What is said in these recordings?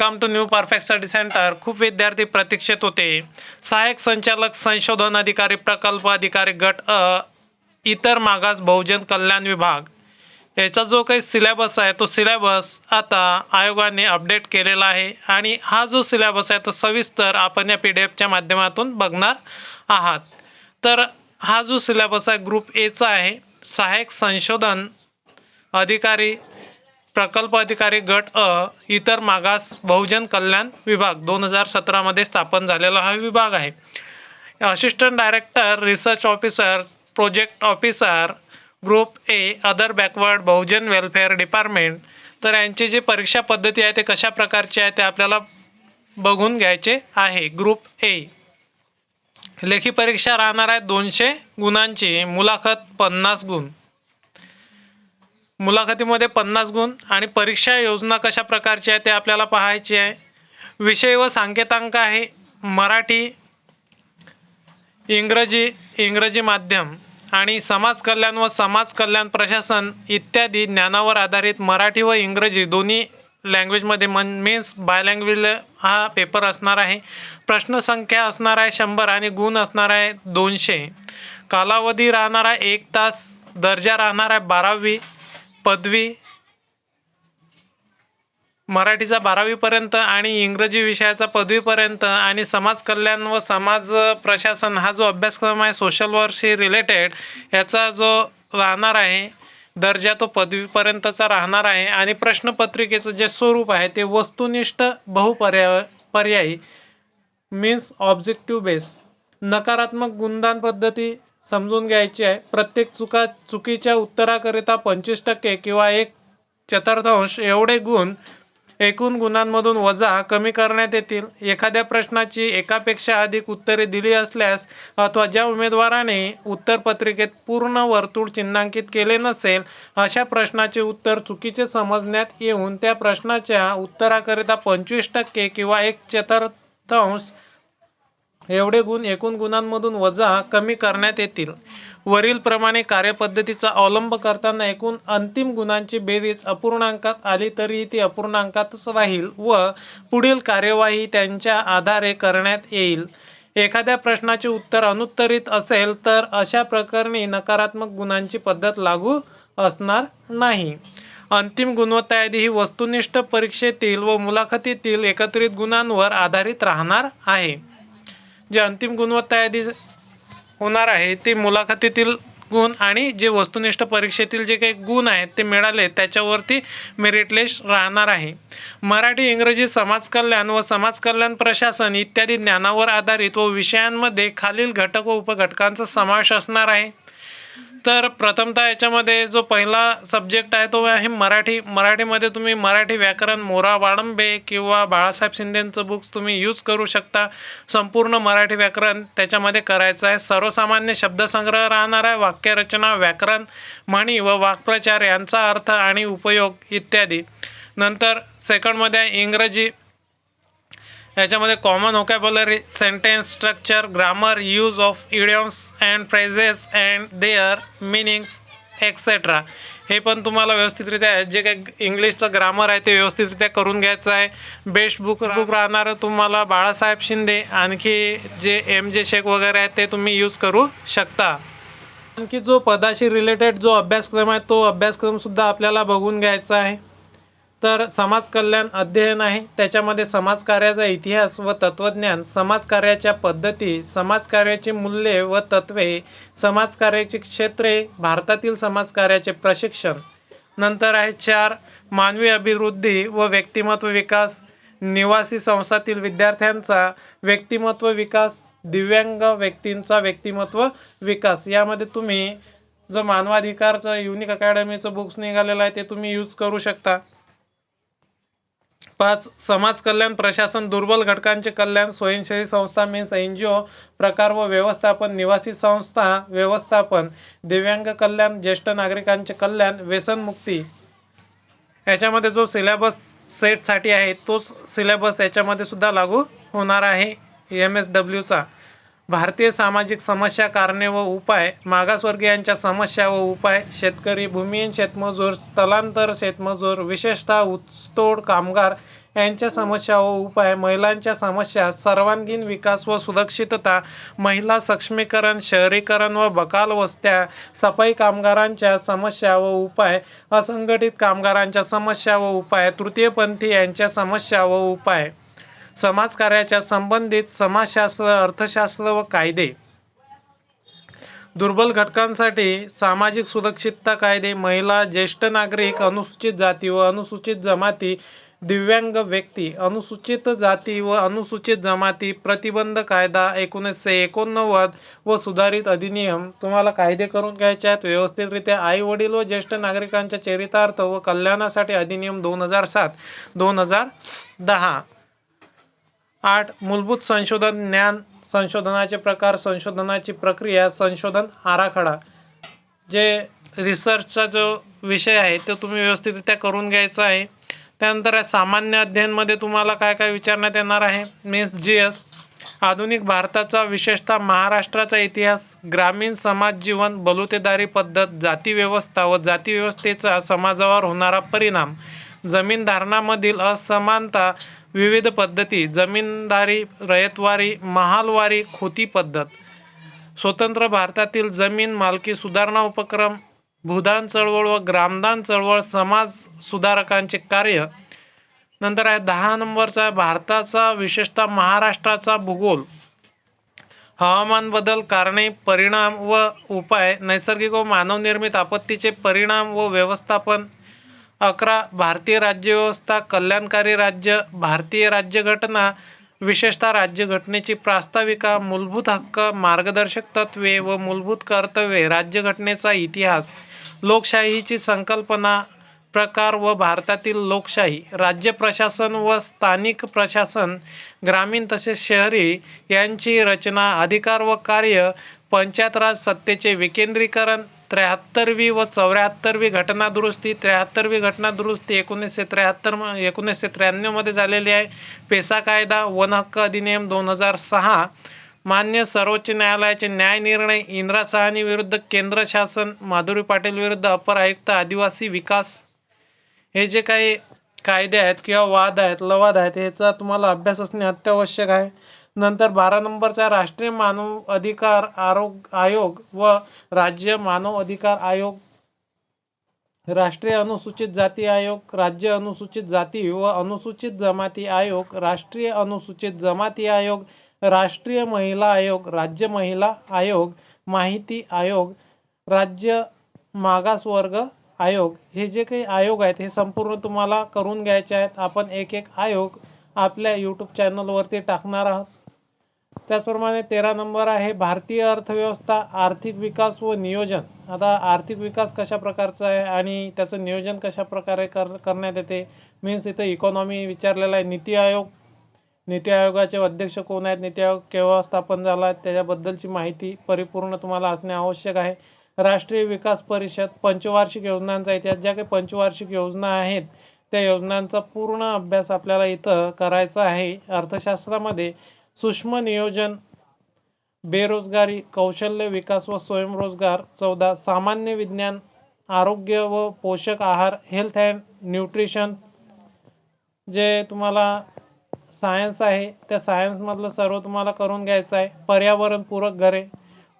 Welcome to new perfect study centre खूप विद्यार्थी प्रतीक्षेत होते. सहाय्यक संचालक संशोधन अधिकारी प्रकल्प अधिकारी गट अ इतर मागास बहुजन कल्याण विभाग. याचा जो काही सिलेबस आहे तो सिलेबस आता आयोगाने अपडेट केलेला आहे आणि हा जो सिलेबस आहे तो सविस्तर आपण या पी डी एफच्या माध्यमातून बघणार आहात. तर हा जो सिलेबस आहे ग्रुप एचा आहे. सहाय्यक संशोधन अधिकारी प्रकल्प अधिकारी गट अ इतर मागास बहुजन कल्याण विभाग दोन हजार सतरामध्ये स्थापन झालेला हा विभाग आहे. Assistant director research officer project officer group A other backward Bahujan welfare department तर यांची जी परीक्षा पद्धती आहे ते कशा प्रकारची आहे ते आपल्याला बघून घ्यायचे आहे. ग्रुप ए लेखी परीक्षा राहणार आहे दोनशे गुणांची मुलाखत पन्नास गुण. मुलाखतीमध्ये पन्नास गुण आणि परीक्षा योजना कशा प्रकारची आहे ते आपल्याला पाहायची आहे. विषय व सांकेतांक आहे. मराठी इंग्रजी इंग्रजी माध्यम आणि समाज कल्याण व समाज कल्याण प्रशासन इत्यादी ज्ञानावर आधारित मराठी व इंग्रजी दोन्ही लँग्वेजमध्ये मन मीन्स बाय लँग्वेज हा पेपर असणार आहे. प्रश्नसंख्या असणार आहे शंभर आणि गुण असणार आहे दोनशे. कालावधी राहणार आहे एक तास दर्जा राहणार आहे बारावी. पदवी मराठीचा बारावीपर्यंत आणि इंग्रजी विषयाचा पदवीपर्यंत आणि समाज कल्याण व समाज प्रशासन हा जो अभ्यासक्रम आहे सोशल वर्कशी रिलेटेड याचा जो राहणार आहे दर्जा तो पदवीपर्यंतचा राहणार आहे आणि प्रश्नपत्रिकेचं जे स्वरूप आहे ते वस्तुनिष्ठ बहुपर्याय पर्यायी मीन्स ऑब्जेक्टिव्ह बेस नकारात्मक गुणदान पद्धती समजून घ्यायची आहे. प्रत्येक चुका चुकीच्या उत्तराकरिता पंचवीस टक्के किंवा एक चतुर्थांश एवढे गुण एकूण गुणांमधून वजा कमी करण्यात येतील. एखाद्या प्रश्नाची एकापेक्षा अधिक उत्तरे दिली असल्यास अथवा ज्या उमेदवाराने उत्तरपत्रिकेत पूर्ण वर्तुळ चिन्हांकित केले नसेल अशा प्रश्नाचे उत्तर चुकीचे समजण्यात येऊन त्या प्रश्नाच्या उत्तराकरिता पंचवीस टक्के किंवा एक चतुर्थांश एवढे गुण एकूण गुणांमधून वजा कमी करण्यात येतील. वरीलप्रमाणे कार्यपद्धतीचा अवलंब करताना एकूण अंतिम गुणांची बेरीज अपूर्णांकात आली तरी ती अपूर्णांकातच राहील व पुढील कार्यवाही त्यांच्या आधारे करण्यात येईल. एखाद्या प्रश्नाचे उत्तर अनुत्तरित असेल तर अशा प्रकरणी नकारात्मक गुणांची पद्धत लागू असणार नाही. अंतिम गुणवत्ता यादी ही वस्तुनिष्ठ परीक्षेतील व मुलाखतीतील एकत्रित गुणांवर आधारित राहणार आहे. जे अंतिम गुणवत्ता यादी होणार आहे ते मुलाखतीतील गुण आणि जे वस्तुनिष्ठ परीक्षेतील जे काही गुण आहेत ते मिळाले त्याच्यावरती मेरिट लिस्ट राहणार आहे. मराठी इंग्रजी समाजकल्याण व समाजकल्याण प्रशासन इत्यादी ज्ञानावर आधारित व विषयांमध्ये खालील घटक व उपघटकांचा समावेश असणार आहे. तर प्रथमतः याच्यामध्ये जो पहिला सब्जेक्ट आहे तो आहे मराठी. मराठीमध्ये तुम्ही मराठी व्याकरण मोरा वाळंबे किंवा बाळासाहेब शिंदेंचं बुक्स तुम्ही यूज करू शकता. संपूर्ण मराठी व्याकरण त्याच्यामध्ये करायचं आहे. सर्वसामान्य शब्दसंग्रह राहणार आहे. वाक्यरचना व्याकरण म्हणी व वाक्प्रचार यांचा अर्थ आणि उपयोग इत्यादी. नंतर सेकंडमध्ये आहे इंग्रजी. याच्यामध्ये common vocabulary sentence structure grammar use of idioms and phrases and their meanings et cetera हे पण तुम्हाला व्यवस्थितरित्या जे काही इंग्लिशचं ग्रामर आहे ते व्यवस्थितरित्या करून घ्यायचं आहे. बेस्ट बुक बुक राहणारं तुम्हाला बाळासाहेब शिंदे आणखी जे एम जे शेख वगैरे आहेत ते तुम्ही यूज करू शकता. आणखी जो पदाशी रिलेटेड जो अभ्यासक्रम आहे तो अभ्यासक्रमसुद्धा आपल्याला बघून घ्यायचा आहे. तर समाज कल्याण अध्ययन आहे. त्याच्यामध्ये समाजकार्याचा इतिहास व तत्त्वज्ञान समाजकार्याच्या पद्धती समाजकार्याची मूल्ये व तत्त्वे समाजकार्याची क्षेत्रे भारतातील समाजकार्याचे प्रशिक्षण. नंतर आहे चार मानवी अभिवृद्धी व व्यक्तिमत्व विकास निवासी संस्थातील विद्यार्थ्यांचा व्यक्तिमत्व विकास दिव्यांग व्यक्तींचा व्यक्तिमत्व विकास. यामध्ये तुम्ही जो मानवाधिकारचं युनिक अकॅडमीचं बुक्स निघालेलं आहे ते तुम्ही यूज करू शकता. पाच समाज कल्याण प्रशासन दुर्बल घटकांचे कल्याण स्वयंसेवी संस्था मीन्स एन जी ओ प्रकार व व्यवस्थापन निवासी संस्था व्यवस्थापन दिव्यांग कल्याण ज्येष्ठ नागरिकांचे कल्याण व्यसनमुक्ती याच्यामध्ये जो सिलेबस सेटसाठी आहे तोच सिलेबस याच्यामध्ये सुद्धा लागू होणार आहे एम एस डब्ल्यूचा भारतीय सामाजिक समस्या कारणे व उपाय मागासवर्गीयांच्या समस्या व उपाय शेतकरी भूमिहीन शेतमजूर स्थलांतर शेतमजूर विशेषतः ऊसतोड कामगार यांच्या समस्या व उपाय महिलांच्या समस्या सर्वांगीण विकास व सुरक्षितता महिला सक्षमीकरण शहरीकरण व बकाल वस्त्या सफाई कामगारांच्या समस्या व उपाय असंघटित कामगारांच्या समस्या व उपाय तृतीयपंथी यांच्या समस्या व उपाय. समाजकार्याच्या संबंधित समाजशास्त्र अर्थशास्त्र व कायदे. दुर्बल घटकांसाठी सामाजिक सुरक्षितता कायदे महिला ज्येष्ठ नागरिक अनुसूचित जाती व अनुसूचित जमाती दिव्यांग व्यक्ती अनुसूचित जाती व अनुसूचित जमाती प्रतिबंध कायदा एकोणीसशे एकोणनव्वद व सुधारित अधिनियम. तुम्हाला कायदे करून घ्यायचे आहेत व्यवस्थितरित्या आई वडील व ज्येष्ठ नागरिकांच्या चरितार्थ व कल्याणासाठी अधिनियम दोन हजार सात दोन हजार दहा. आठ मूलभूत संशोधन ज्ञान संशोधनाचे प्रकार संशोधनाची प्रक्रिया संशोधन आराखडा. जे रिसर्चचा जो विषय आहे तो तुम्ही व्यवस्थितरित्या करून घ्यायचा आहे. त्यानंतर आहे सामान्य अध्ययनमध्ये तुम्हाला काय काय विचारण्यात येणार आहे? मीन्स जी एस आधुनिक भारताचा विशेषतः महाराष्ट्राचा इतिहास ग्रामीण समाज जीवन बलुतेदारी पद्धत जाती व्यवस्था व जातीव्यवस्थेचा समाजावर होणारा परिणाम. जमीन धारणामधील असमानता विविध पद्धती जमीनदारी रयतवारी महालवारी खोती पद्धत. स्वतंत्र भारतातील जमीन मालकी सुधारणा उपक्रम भूदान चळवळ व ग्रामदान चळवळ समाज सुधारकांचे कार्य. नंतर आहे दहा नंबरचा भारताचा विशेषतः महाराष्ट्राचा भूगोल. हवामान बदल कारणे परिणाम व उपाय नैसर्गिक व मानवनिर्मित आपत्तीचे परिणाम व व्यवस्थापन अकरा भारतीय राज्यव्यवस्था कल्याणकारी राज्य भारतीय राज्यघटना विशेषतः राज्यघटनेची प्रास्ताविका मूलभूत हक्क मार्गदर्शक तत्वे व मूलभूत कर्तव्ये राज्यघटनेचा इतिहास लोकशाहीची संकल्पना प्रकार व भारतातील लोकशाही राज्य प्रशासन व स्थानिक प्रशासन ग्रामीण तसेच शहरी यांची रचना अधिकार व कार्य पंचायत राज सत्तेचे विकेंद्रीकरण त्र्याहत्तरवी व चौऱ्याहत्तरवी घटना दुरुस्ती त्र्याहत्तरवी घटनादुरुस्ती एकोणीसशे त्र्याहत्तर म एकोणीसशे त्र्याण्णवमध्ये झालेली आहे. पेसा कायदा वन हक्क अधिनियम दोन हजार सहा मान्य सर्वोच्च न्यायालयाचे न्याय निर्णय इंदिरा सहानी विरुद्ध केंद्र शासन माधुरी पाटील विरुद्ध अपर आयुक्त आदिवासी विकास. हे जे काही कायदे आहेत किंवा वाद आहेत लवाद आहेत याचा तुम्हाला अभ्यास असणे अत्यावश्यक आहे. नंतर बारा नंबरचा राष्ट्रीय मानव अधिकार आरोग आयोग व राज्य मानव अधिकार आयोग राष्ट्रीय अनुसूचित जाती आयोग राज्य अनुसूचित जाती व अनुसूचित जमाती आयोग राष्ट्रीय अनुसूचित जमाती आयोग राष्ट्रीय महिला आयोग राज्य महिला आयोग माहिती आयोग राज्य मागासवर्ग आयोग हे जे काही आयोग आहेत हे संपूर्ण तुम्हाला करून घ्यायचे आहेत. आपण एक एक आयोग आपल्या यूट्यूब चॅनलवरती टाकणार आहोत. त्याचप्रमाणे तेरा नंबर आहे भारतीय अर्थव्यवस्था आर्थिक विकास व नियोजन. आता आर्थिक विकास कशा प्रकारचा आहे आणि त्याचं नियोजन कशा प्रकारे कर करण्यात येते? मीन्स इथं इकॉनॉमी विचारलेला आहे. नीती आयोग नीती आयोगाचे अध्यक्ष कोण आहेत? नीती आयोग केव्हा स्थापन झाला आहे? त्याच्याबद्दलची माहिती परिपूर्ण तुम्हाला असणे आवश्यक आहे. राष्ट्रीय विकास परिषद पंचवार्षिक योजनांचा इतिहास. ज्या काही पंचवार्षिक योजना आहेत त्या योजनांचा पूर्ण अभ्यास आपल्याला इथं करायचा आहे अर्थशास्त्रामध्ये. सूक्ष्म नियोजन बेरोजगारी कौशल्य विकास व स्वयंरोजगार चौदा सामान्य विज्ञान आरोग्य व पोषक आहार हेल्थ अँड न्यूट्रिशन जे तुम्हाला सायन्स आहे त्या सायन्समधलं सर्व तुम्हाला करून घ्यायचं आहे. पर्यावरणपूरक घरे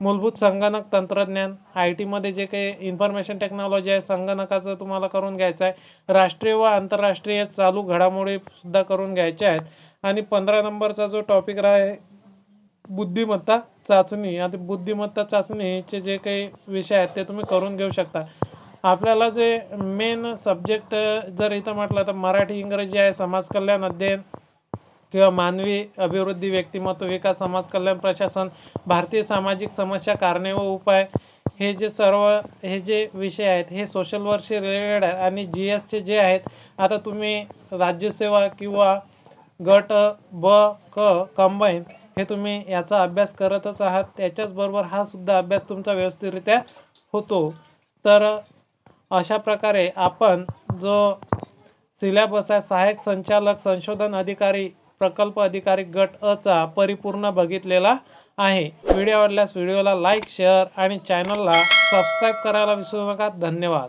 मूलभूत संगणक तंत्रज्ञान आय टीमध्ये जे काही इन्फॉर्मेशन टेक्नॉलॉजी आहे संगणकाचं तुम्हाला करून घ्यायचं आहे. राष्ट्रीय व आंतरराष्ट्रीय चालू घडामोडीसुद्धा करून घ्यायच्या आहेत. आणि पंधरा नंबरचा जो टॉपिक आहे बुद्धिमत्ता चाचणी. आता बुद्धिमत्ता चाचणीचे जे काही विषय आहेत ते तुम्ही करून घेऊ शकता. आपल्याला जे मेन सब्जेक्ट जर इथं म्हटलं तर मराठी इंग्रजी आहे समाज कल्याण अध्ययन किंवा मानवी अभिवृद्धी व्यक्तिमत्व विकास समाज कल्याण प्रशासन भारतीय सामाजिक समस्या कारणे व उपाय हे जे सर्व हे जे विषय आहेत हे सोशल वर्कशी रिलेटेड आहे आणि जी एसचे जे आहेत आता तुम्ही राज्यसेवा किंवा गट ब क कंबाईन हे तुम्ही याचा अभ्यास करतच आहात. त्याच्याचबरोबर हा सुद्धा अभ्यास तुमचा व्यवस्थितरित्या होतो. तर अशा प्रकारे आपण जो सिलेबस आहे सहाय्यक संचालक संशोधन अधिकारी प्रकल्प अधिकारी गट अचा परिपूर्ण बघितलेला आहे. व्हिडिओ आवडल्यास व्हिडिओला लाईक शेअर आणि चॅनलला सबस्क्राईब करायला विसरू नका. धन्यवाद.